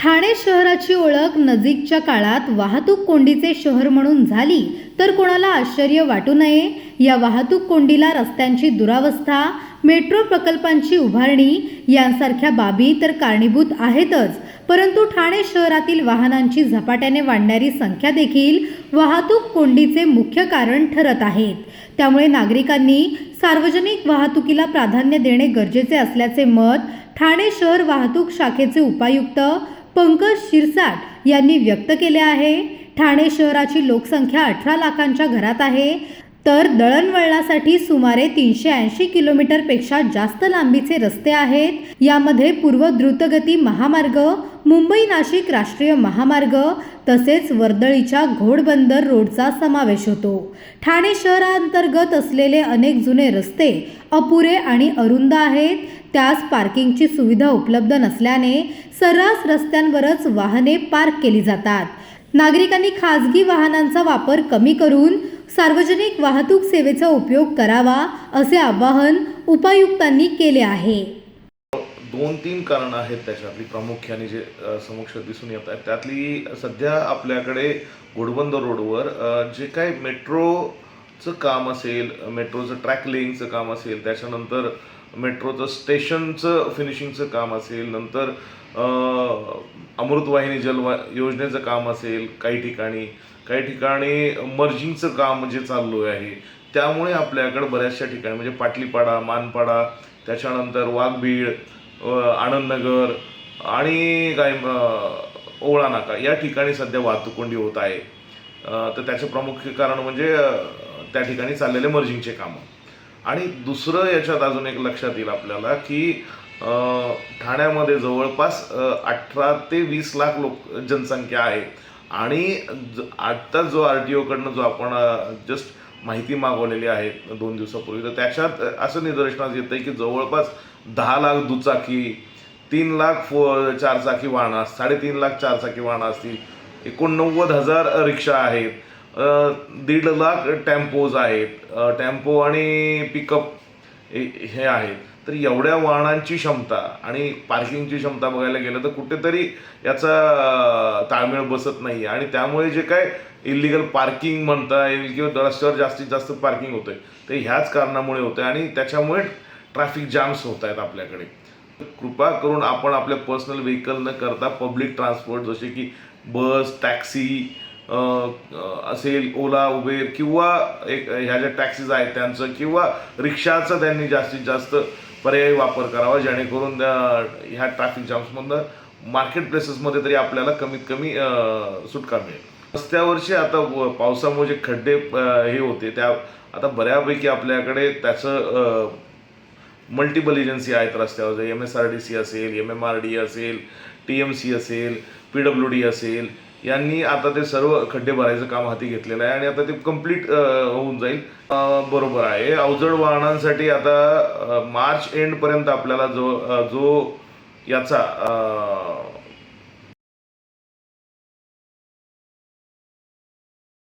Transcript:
ठाणे शहराची ओळख नजीकच्या काळात वाहतूक कोंडीचे शहर म्हणून झाली तर कोणाला आश्चर्य वाटू नये? या वाहतूक कोंडीला रस्त्यांची दुरावस्था मेट्रो प्रकल्पांची उभारणी यांसारख्या बाबी तर कारणीभूत आहेतच. परंतु ठाणे शहरातील वाहनांची झपाट्याने वाढणारी संख्या देखील वाहतूक कोंडीचे मुख्य कारण ठरत आहेत. त्यामुळे नागरिकांनी सार्वजनिक वाहतुकीला प्राधान्य देणे गरजेचे असल्याचे मत ठाणे शहर वाहतूक शाखेचे उपायुक्त पंकज शिरसाट यांनी व्यक्त केले आहे. ठाणे शहराची लोकसंख्या अठरा लाखांच्या घरात आहे. तर दळणवळणासाठी सुमारे तीनशे ऐंशी किलोमीटरपेक्षा जास्त लांबीचे रस्ते आहेत. यामध्ये पूर्व द्रुतगती महामार्ग मुंबई नाशिक राष्ट्रीय महामार्ग तसेच वर्दळीच्या घोडबंदर रोडचा समावेश होतो. ठाणे शहरांतर्गत असलेले अनेक जुने रस्ते अपुरे आणि अरुंद आहेत. त्यास पार्किंगची सुविधा उपलब्ध नसल्याने सर्रास रस्त्यांवरच वाहने पार्क केली जातात. नागरिकांनी खासगी वाहनांचा वापर कमी करून सार्वजनिक वाहतूक सेवेचा उपयोग करावा असे आवाहन उपायुक्तांनी केले आहे. दोन तीन कारणं आहेत त्याच्यातली प्रामुख्याने जे समक्ष दिसून येत आहेत. त्यातली सध्या आपल्याकडे घोडबंद रोडवर जे काही मेट्रोचं काम असेल मेट्रोचं ट्रॅकलिंगचं काम असेल त्याच्यानंतर मेट्रोचं स्टेशनचं फिनिशिंगचं काम असेल नंतर अमृतवाहिनी जलवा योजनेचं काम असेल काही ठिकाणी काही ठिकाणी मर्जिंगचं काम जे चाललो आहे त्यामुळे आपल्याकडे बऱ्याचशा ठिकाणी म्हणजे पाटलीपाडा मानपाडा त्याच्यानंतर वाघबीड आनंदनगर आणि काय ओवळा नाका या ठिकाणी सध्या वाहतूक कोंडी होत आहे. तर त्याचे प्रमुख कारण म्हणजे त्या ठिकाणी चाललेले मर्जिंगचे कामं. आणि दुसरं याच्यात अजून एक लक्षात येईल आपल्याला की ठाण्यामध्ये जवळपास अठरा ते वीस लाख लोक जनसंख्या आहे. आणि ज- आत्ता जो आर टी ओकडनं जो आपण जस्ट माहिती मागवलेली आहे दोन दिवसापूर्वी तर त्याच्यात असं निदर्शनास येतं आहे की जवळपास दहा लाख दुचाकी तीन लाख फो चारचाकी वाहनं साडेतीन लाख चारचाकी वाहनं असतील. एकोणनव्वद हजार रिक्षा आहेत. दीड लाख टेम्पोज आहेत. टेम्पो आणि पिकअप हे आहेत. तर एवढ्या वाहनांची क्षमता आणि पार्किंगची क्षमता बघायला गेलं तर कुठेतरी याचा ताळमेळ बसत नाही. आणि त्यामुळे जे काय इलिगल पार्किंग म्हणता येईल किंवा रस्त्यावर जास्तीत जास्त पार्किंग होतंय ते ह्याच कारणामुळे होतंय आणि त्याच्यामुळे ट्रॅफिक जॅम्स होत आहेत आपल्याकडे. कृपा करून आपण आपल्या पर्सनल व्हेकल न करता पब्लिक ट्रान्सपोर्ट जसे की बस टॅक्सी असेल ओला उबेर किंवा एक ह्या ज्या टॅक्सीज आहेत त्यांचं किंवा रिक्षाचं त्यांनी जास्तीत जास्त पर्यायी वापर करावा जेणेकरून ह्या ट्रॅफिक जाम्समधनं मार्केट प्लेसेसमध्ये तरी आपल्याला कमीत कमी सुटका मिळेल. रस्त्यावरचे आता व- पावसामुळे जे खड्डे हे होते त्या आता बऱ्यापैकी आपल्याकडे त्याचं मल्टिपल एजन्सी आहेत रस्त्यावर. M S R D C असेल एम एम आर डी असेल टी एम सी असेल पी डब्ल्यू डी असेल यांनी आता ते सर्व खड्डे भरायचं काम हाती घेतलेलं आहे आणि आता ते कंप्लीट होऊन जाईल. बरोबर आहे. अवजड वाहनांसाठी आता मार्च मार्च एंडपर्यंत आपल्याला जो जो याचा